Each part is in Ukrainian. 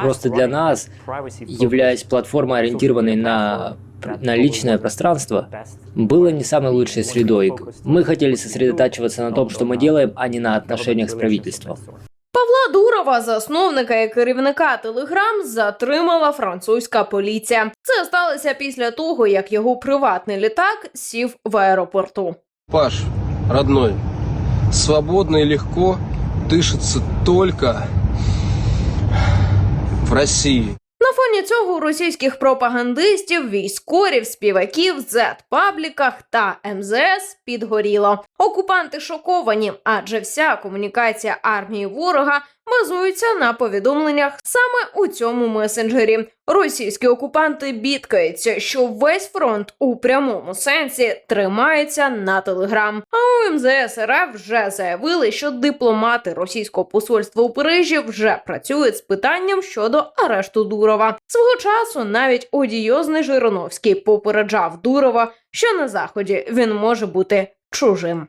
Просто для нас, являясь платформой, ориентированной на, на личное пространство, было не самой лучшей средой. Мы хотели сосредотачиваться на том, что мы делаем, а не на отношениях с правительством. Павла Дурова, засновника і керівника Телеграм, затримала французька поліція. Це сталося після того, як його приватний літак сів в аеропорту. Паш, родной, свободно и легко дышится только в Росії. На фоні цього у російських пропагандистів, військорів, співаків, зет-пабліках та МЗС підгоріло. Окупанти шоковані, адже вся комунікація армії ворога базується на повідомленнях саме у цьому месенджері. Російські окупанти бідкаються, що весь фронт у прямому сенсі тримається на телеграм. А у МЗС РФ вже заявили, що дипломати російського посольства у Парижі вже працюють з питанням щодо арешту Дурова. Свого часу навіть одіозний Жириновський попереджав Дурова, що на заході він може бути чужим.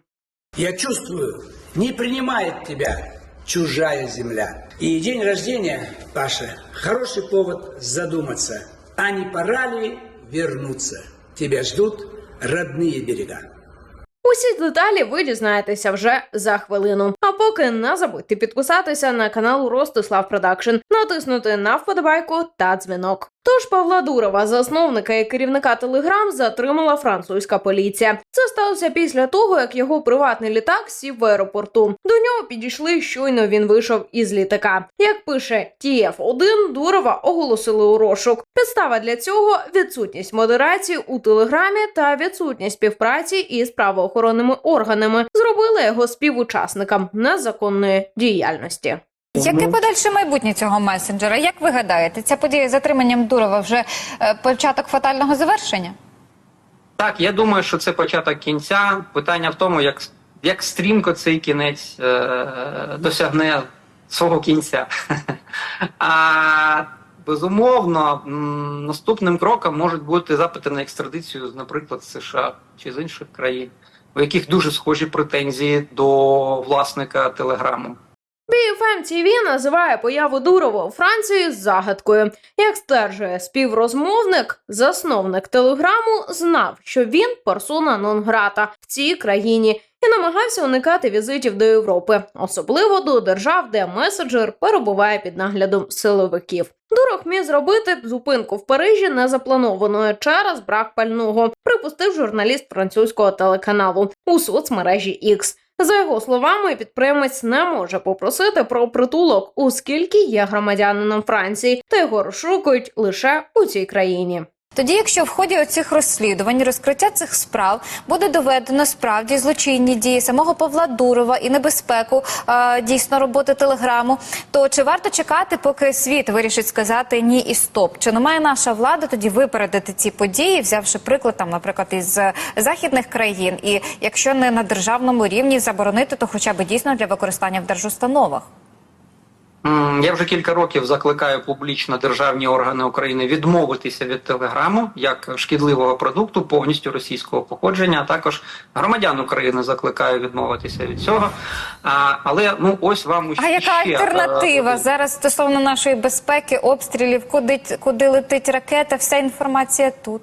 Я чувствую, не принимает тебя чужая земля. И день рождения, Паша, хороший повод задуматься, а не пора ли вернуться? Тебя ждут родные берега. Усі деталі ви дізнаєтеся вже за хвилину. А поки не забудьте підписатися на канал Ростислав Продакшн, натиснути на вподобайку та дзвінок. Тож Павла Дурова, засновника і керівника Телеграм, затримала французька поліція. Це сталося після того, як його приватний літак сів в аеропорту. До нього підійшли щойно він вийшов із літака. Як пише TF1, Дурова оголосили у розшук. Підстава для цього відсутність модерації у телеграмі та відсутність співпраці із правоохоронними органами зробили його співучасником незаконної діяльності. Яке подальше майбутнє цього месенджера? Як ви гадаєте, ця подія з затриманням Дурова вже е, початок фатального завершення? Так, я думаю, що це початок кінця. Питання в тому, як, як стрімко цей кінець е, досягне свого кінця. А безумовно, наступним кроком можуть бути запити на екстрадицію, з, наприклад, з США чи з інших країн, у яких дуже схожі претензії до власника телеграму. BFM TV називає появу Дурова у Франції загадкою. Як стверджує співрозмовник, засновник телеграму знав, що він персона нон-грата в цій країні і намагався уникати візитів до Європи, особливо до держав, де меседжер перебуває під наглядом силовиків. Дуров міг зробити зупинку в Парижі незапланованою через брак пального, припустив журналіст французького телеканалу у соцмережі X. За його словами, підприємець не може попросити про притулок, оскільки є громадянином Франції, та його розшукують лише у цій країні. Тоді, якщо в ході оцих розслідувань розкриття цих справ буде доведено справді злочинні дії самого Павла Дурова і небезпеку е, дійсно роботи телеграму, то чи варто чекати, поки світ вирішить сказати ні і стоп? Чи не має наша влада тоді випередити ці події, взявши приклад там, наприклад, із е, західних країн, і якщо не на державному рівні заборонити, то хоча б дійсно для використання в держустановах? Я вже кілька років закликаю публічно державні органи України відмовитися від телеграму як шкідливого продукту повністю російського походження. А також громадян України закликаю відмовитися від цього. А, але ну ось вам А яка альтернатива е, зараз стосовно нашої безпеки, обстрілів, куди, куди летить ракета? Вся інформація тут.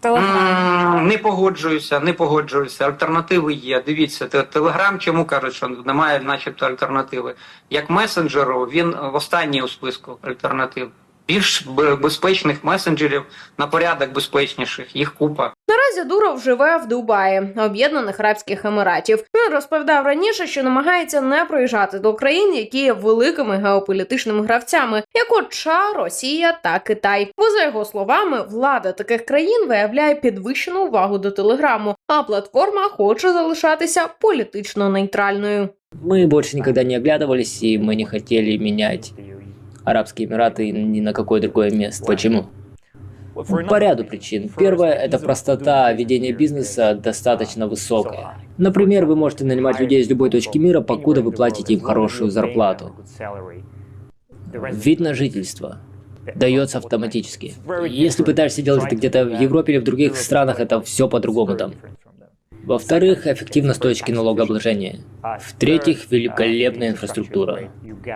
Телеграм. Не погоджуюся, не погоджуюся. Альтернативи є. Дивіться, те- Телеграм чому кажуть, що немає, начебто, альтернативи. Як месенджеру, він в останній у списку альтернатив Більш б- безпечних месенджерів на порядок безпечніших, їх купа. Наразі Дуров живе в Дубаї, Об'єднаних Арабських Еміратів. Він розповідав раніше, що намагається не приїжджати до країн, які є великими геополітичними гравцями, як от США, Росія та Китай. Бо за його словами, влада таких країн виявляє підвищену увагу до телеграму, а платформа хоче залишатися політично нейтральною. Мы больше никогда не оглядывались, и мы не хотели менять Арабские Эмираты ни на какое другое место. Почему? По ряду причин. Первое – это простота ведения бизнеса достаточно высокая. Например, вы можете нанимать людей из любой точки мира, покуда вы платите им хорошую зарплату. Вид на жительство дается автоматически. Если пытаешься делать это где-то в Европе или в других странах, это все по-другому там. Во-вторых, эффективность точки налогообложения. В-третьих, великолепная инфраструктура.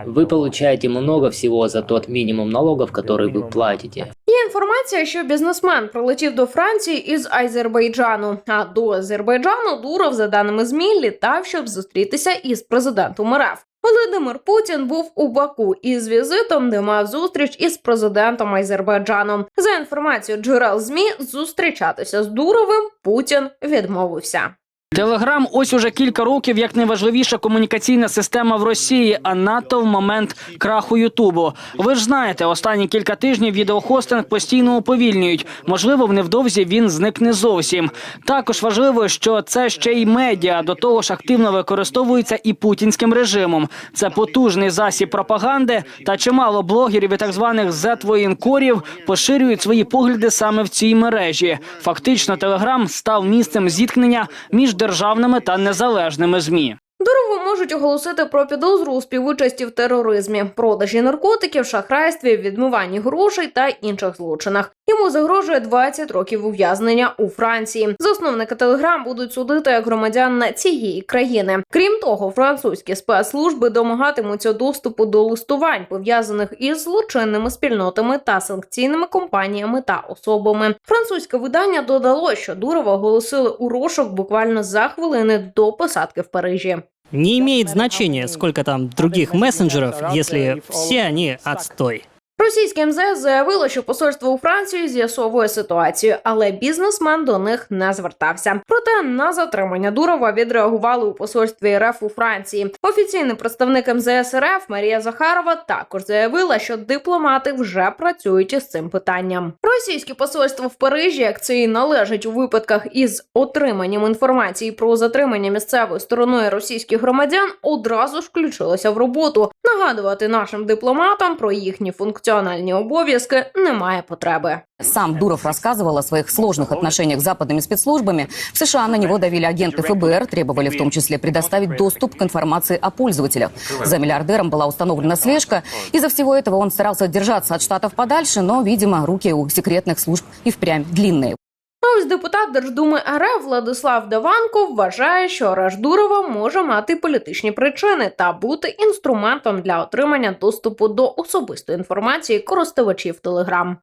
Вы получаете много всего за тот минимум налогов, который вы платите. Є інформація, що бізнесмен прилетів до Франції із Азербайджану. А до Азербайджану Дуров, за даними ЗМІ, літав, щоб зустрітися із президентом РФ. Володимир Путін був у Баку із візитом, де мав зустріч із президентом Азербайджану. За інформацією джерел ЗМІ, зустрічатися з Дуровим Путін відмовився. Телеграм ось уже кілька років як найважливіша комунікаційна система в Росії, а надто в момент краху Ютубу. Ви ж знаєте, останні кілька тижнів відеохостинг постійно уповільнюють. Можливо, в невдовзі він зникне зовсім. Також важливо, що це ще й медіа до того ж активно використовується і путінським режимом. Це потужний засіб пропаганди, та чимало блогерів і так званих зет-воєнкорів поширюють свої погляди саме в цій мережі. Фактично, Телеграм став місцем зіткнення між державними та незалежними змі. Дурову можуть оголосити про підозру у співучасті в тероризмі, продажі наркотиків, шахрайстві, відмиванні грошей та інших злочинах. Йому загрожує 20 років ув'язнення у Франції. Засновники Телеграм будуть судити громадян цієї країни. Крім того, французькі спецслужби домагатимуться доступу до листувань, пов'язаних із злочинними спільнотами та санкційними компаніями та особами. Французьке видання додало, що Дурова оголосили у розшук буквально за хвилини до посадки в Парижі. Не имеет значения, сколько там других мессенджеров, если все они отстой. Російське МЗС заявило, що посольство у Франції з'ясовує ситуацію, але бізнесмен до них не звертався. Проте на затримання Дурова відреагували у посольстві РФ у Франції. Офіційний представник МЗС РФ Марія Захарова також заявила, що дипломати вже працюють із цим питанням. Російське посольство в Парижі, як це і належить у випадках із отриманням інформації про затримання місцевою стороною російських громадян, одразу ж включилося в роботу. Нагадувати нашим дипломатам про їхні функціональні обов'язки немає потреби. Сам Дуров рассказывал о своих сложных отношениях с западными спецслужбами. В США на него давили агенты ФБР, требовали в том числе предоставить доступ к информации о пользователях. За миллиардером была установлена слежка. Из-за всего этого он старался держаться от Штатов подальше, но, видимо, руки у секретных служб и впрямь длинные. А ось депутат Держдуми РФ Владислав Даванко вважає, що арешт Дурова може мати політичні причини та бути інструментом для отримання доступу до особистої інформації користувачів Телеграм.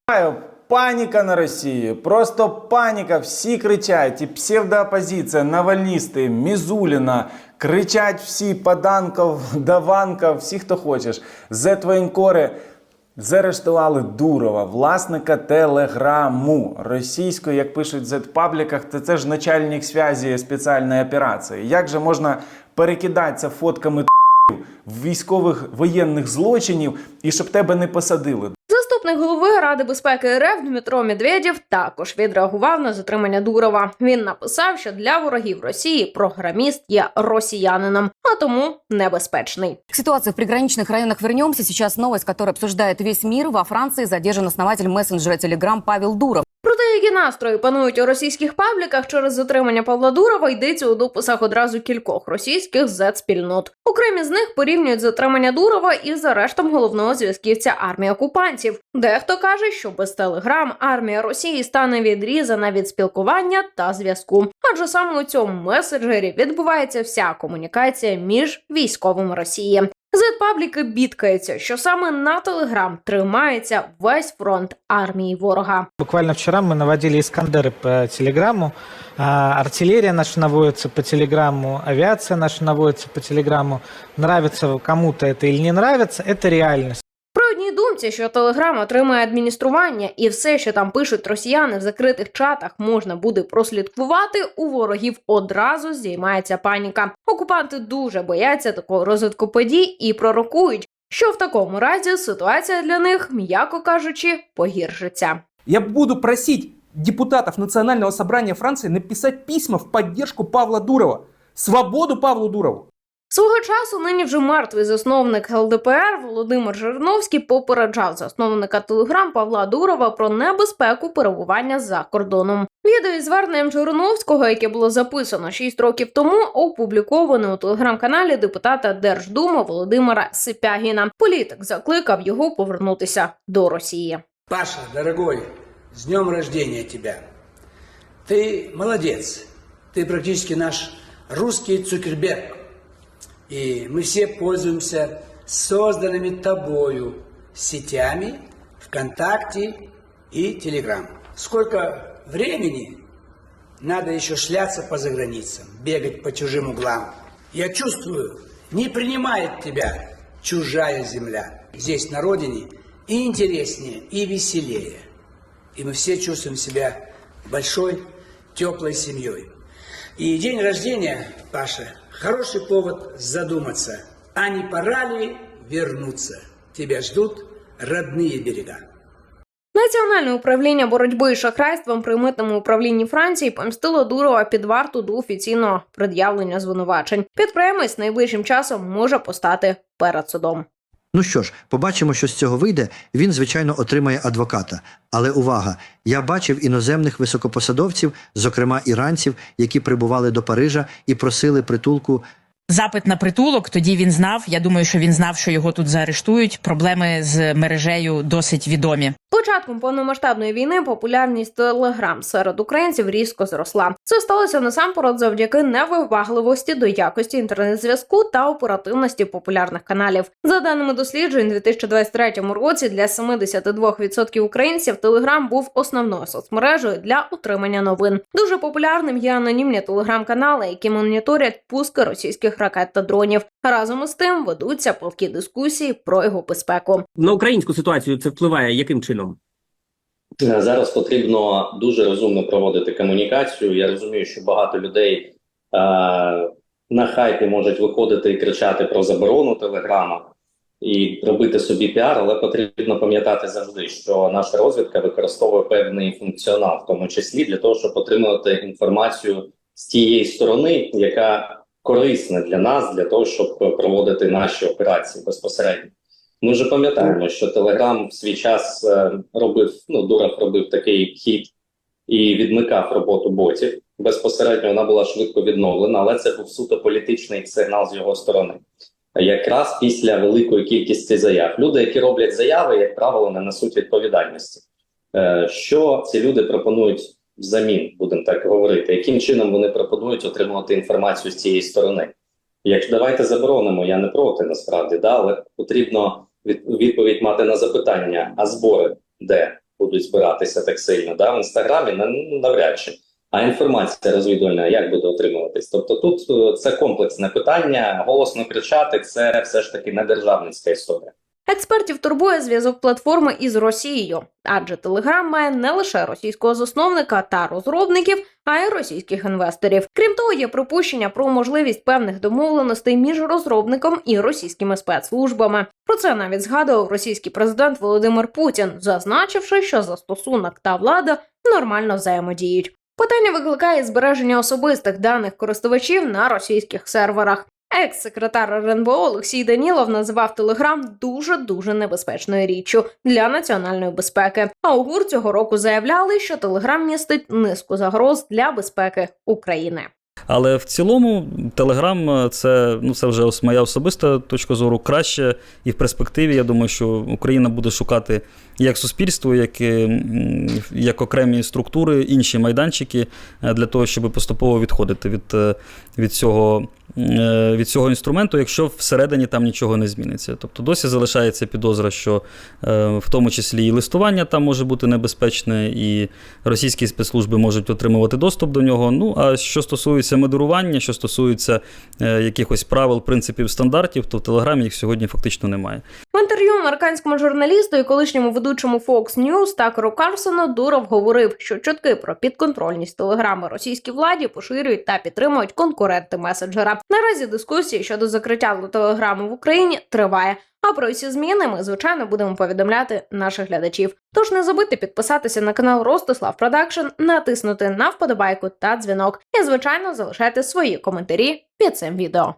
Паніка на Росії, просто паніка. Всі кричать, і псевдоопозиція, навальністи, Мізуліна. Кричать всі Поданков, Даванков, всі, хто хочеш. Зетвоєнкори заарештували Дурова, власника телеграму російської, як пишуть в зет-пабліках, то це ж начальник зв'язі спеціальної операції. Як же можна перекидатися фотками військових воєнних злочинів і щоб тебе не посадили? Заступник голови Ради безпеки РФ Дмитро Медведєв також відреагував на затримання Дурова. Він написав, що для ворогів Росії програміст є росіянином, а тому небезпечний. Ситуація в приграничних районах вернемся. Сейчас новость, которая обсуждает весь мир. Во Франции задержан основатель мессенджера Telegram Павел Дуров. Про те, які настрої панують у російських пабліках через затримання Павла Дурова, йдеться у дописах одразу кількох російських зет-спільнот. Окремі з них порівнюють затримання Дурова із арештом головного зв'язківця армії окупантів. Дехто каже, що без телеграм армія Росії стане відрізана від спілкування та зв'язку. Адже саме у цьому меседжері відбувається вся комунікація між військовими Росії. Зет-пабліки бідкаються, що саме на телеграм тримається весь фронт армії ворога. Буквально вчера мы наводили Искандеры по телеграмму, а, артиллерия наша наводится по телеграмму, авиация наша наводится по телеграмму. Нравится кому-то это или не нравится, это реальность. При що Телеграм отримає адміністрування, і все, що там пишуть росіяни в закритих чатах, можна буде прослідкувати. У ворогів одразу здіймається паніка. Окупанти дуже бояться такого розвитку подій і пророкують, що в такому разі ситуація для них, м'яко кажучи, погіршиться. Я буду просить депутатов Национального собрания Франции написать письма в поддержку Павла Дурова. Свободу Павлу Дурову. Свого часу нині вже мертвий засновник ЛДПР Володимир Жириновський попереджав засновника Телеграм Павла Дурова про небезпеку перебування за кордоном. Відео із зверненням Жириновського, яке було записано 6 років тому, опубліковане у телеграм-каналі депутата Держдуми Володимира Сипягіна. Політик закликав його повернутися до Росії. Паша, дорогой, с днем рождения тебя. Ты молодец. Ты практически наш русский Цукерберг. И мы все пользуемся созданными тобою сетями ВКонтакте и Телеграм. Сколько времени надо еще шляться по заграницам, бегать по чужим углам. Я чувствую, не принимает тебя чужая земля. Здесь на родине и интереснее, и веселее. И мы все чувствуем себя большой, теплой семьей. И день рождения, Паша, хороший повод задуматься, а не пора ли вернуться? Тебя ждут родные берега. Національне управління боротьби із шахрайством при митному управлінні Франції помістило Дурова під варту до офіційного пред'явлення звинувачень. Підприємець найближчим часом може постати перед судом. Ну що ж, побачимо, що з цього вийде. Він, звичайно, отримає адвоката. Але увага! Я бачив іноземних високопосадовців, зокрема іранців, які прибували до Парижа і просили притулку Запит на притулок. Тоді він знав. Я думаю, що він знав, що його тут заарештують. Проблеми з мережею досить відомі. Початком повномасштабної війни популярність телеграм серед українців різко зросла. Це сталося насамперед завдяки невибагливості до якості інтернет-зв'язку та оперативності популярних каналів. За даними досліджень, у 2023 році для 72% українців Телеграм був основною соцмережею для отримання новин. Дуже популярним є анонімні телеграм-канали, які моніторять пуски російських ракет та дронів. Разом із тим ведуться палкі дискусії про його безпеку. На українську ситуацію це впливає яким чином? Е, Зараз потрібно дуже розумно проводити комунікацію. Я розумію, що багато людей е, на хайпі можуть виходити і кричати про заборону телеграма і робити собі піар, але потрібно пам'ятати завжди, що наша розвідка використовує певний функціонал, в тому числі для того, щоб отримувати інформацію з тієї сторони, яка корисна для нас, для того, щоб проводити наші операції безпосередньо. Ми вже пам'ятаємо, що Телеграм в свій час е, робив, ну Дуров робив такий хід і відмикав роботу ботів. Безпосередньо вона була швидко відновлена, але це був суто політичний сигнал з його сторони. Якраз після великої кількості заяв. Люди, які роблять заяви, як правило, не несуть відповідальності. Е, Що ці люди пропонують взамін, будемо так говорити, яким чином вони пропонують отримувати інформацію з цієї сторони? Якщо давайте заборонимо, я не проти насправді, да, але потрібно від, відповідь мати на запитання, а збори де будуть збиратися так сильно? Да? В інстаграмі ну, навряд чи. А інформація розвідувальна як буде отримуватись? Тобто тут е, це комплексне питання, голосно кричати це все ж таки не державницька історія. Експертів турбує зв'язок платформи із Росією, адже Телеграм має не лише російського засновника та розробників, а й російських інвесторів. Крім того, є припущення про можливість певних домовленостей між розробником і російськими спецслужбами. Про це навіть згадував російський президент Володимир Путін, зазначивши, що застосунок та влада нормально взаємодіють. Питання викликає збереження особистих даних користувачів на російських серверах. Екс-секретар РНБО Олексій Данілов називав Телеграм дуже дуже небезпечною річчю для національної безпеки. А у ГУР цього року заявляли, що Телеграм містить низку загроз для безпеки України. Але в цілому Телеграм е, це ну це вже моя особиста точка зору. Краще і в перспективі. Я думаю, що Україна буде шукати як суспільство, як, е, як окремі структури, інші майданчики е, для того, щоб поступово відходити від, від цього. Е, Від цього інструменту, якщо всередині там нічого не зміниться. Тобто досі залишається підозра, що е, в тому числі і листування там може бути небезпечне, і російські спецслужби можуть отримувати доступ до нього. Ну а що стосується модерування, що стосується е, якихось правил, принципів, стандартів, то в Телеграмі їх сьогодні фактично немає. В інтерв'ю американському журналісту і колишньому ведучому Fox News Такеру Карсону Дуров говорив, що чутки про підконтрольність телеграми російській владі поширюють та підтримують конкуренти меседжера. Наразі дискусії щодо закриття телеграму в Україні триває. А про всі зміни ми звичайно будемо повідомляти наших глядачів. Тож не забудьте підписатися на канал Ростислав Продакшн, натиснути на вподобайку та дзвінок. І звичайно залишайте свої коментарі під цим відео.